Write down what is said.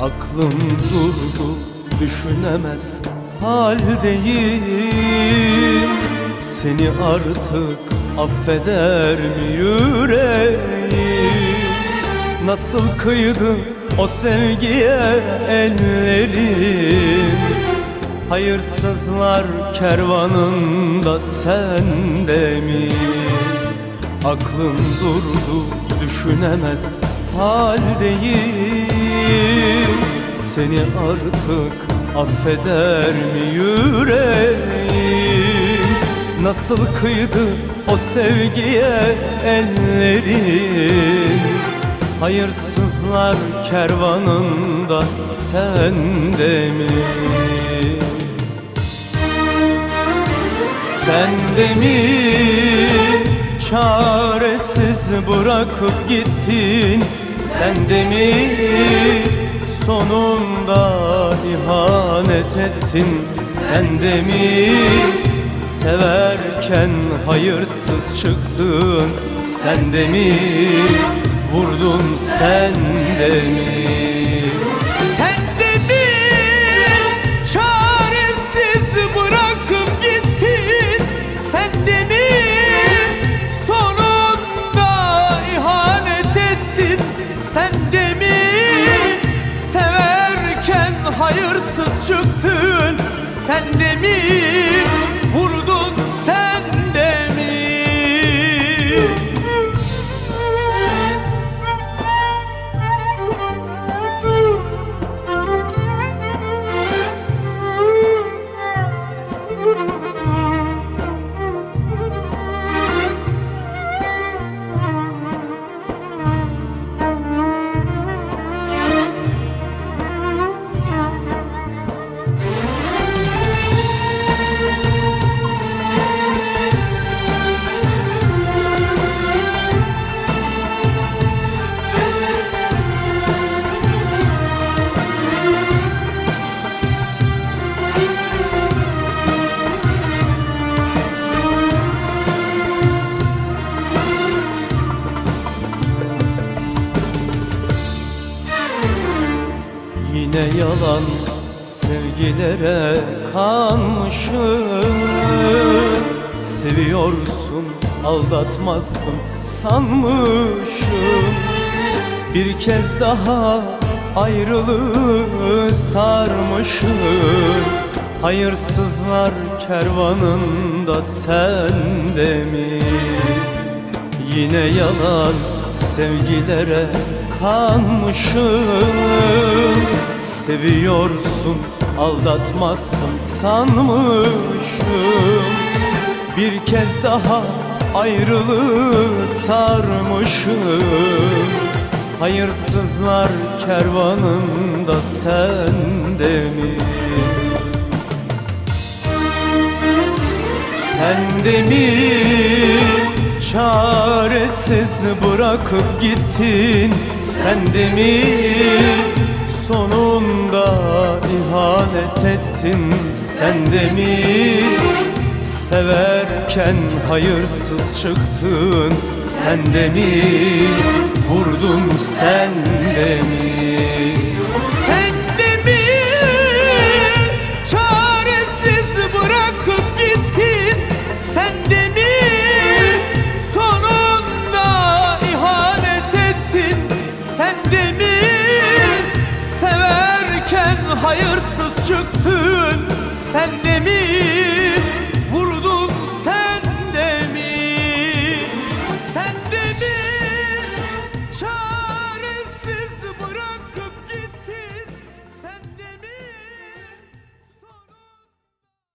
Aklım durdu düşünemez haldeyim. Seni artık affeder mi yüreğim? Nasıl kıydı o sevgiye ellerim? Hayırsızlar kervanında sende mi? Aklım durdu düşünemez haldeyim Seni artık affeder mi yüreğim? Nasıl kıydı o sevgiye ellerim Hayırsızlar kervanında sende mi? Sen de mi? Çaresiz bırakıp gittin. Sen de mi sonunda ihanet ettin. Sen de mi severken hayırsız çıktın? Sen de mi vurdun? Sen de mi Sen yalan sevgilere kanmışım. Seviyorsun aldatmazsın sanmışım. Bir kez daha ayrılığı sarmışım. Hayırsızlar kervanında sen de mi? Yine yalan sevgilere kanmışım Seviyorsun aldatmazsın sanmışım. Bir kez daha ayrılığı sarmışım. Hayırsızlar kervanında sen de mi? Sen de mi? Çaresiz bırakıp gittin. Sen de mi sonunda ihanet ettin Sen de mi? Severken hayırsız çıktın Sen de mi? Vurdun sen de mi hayırsız çıktın? Sen de mi vurdun sen de mi? Sen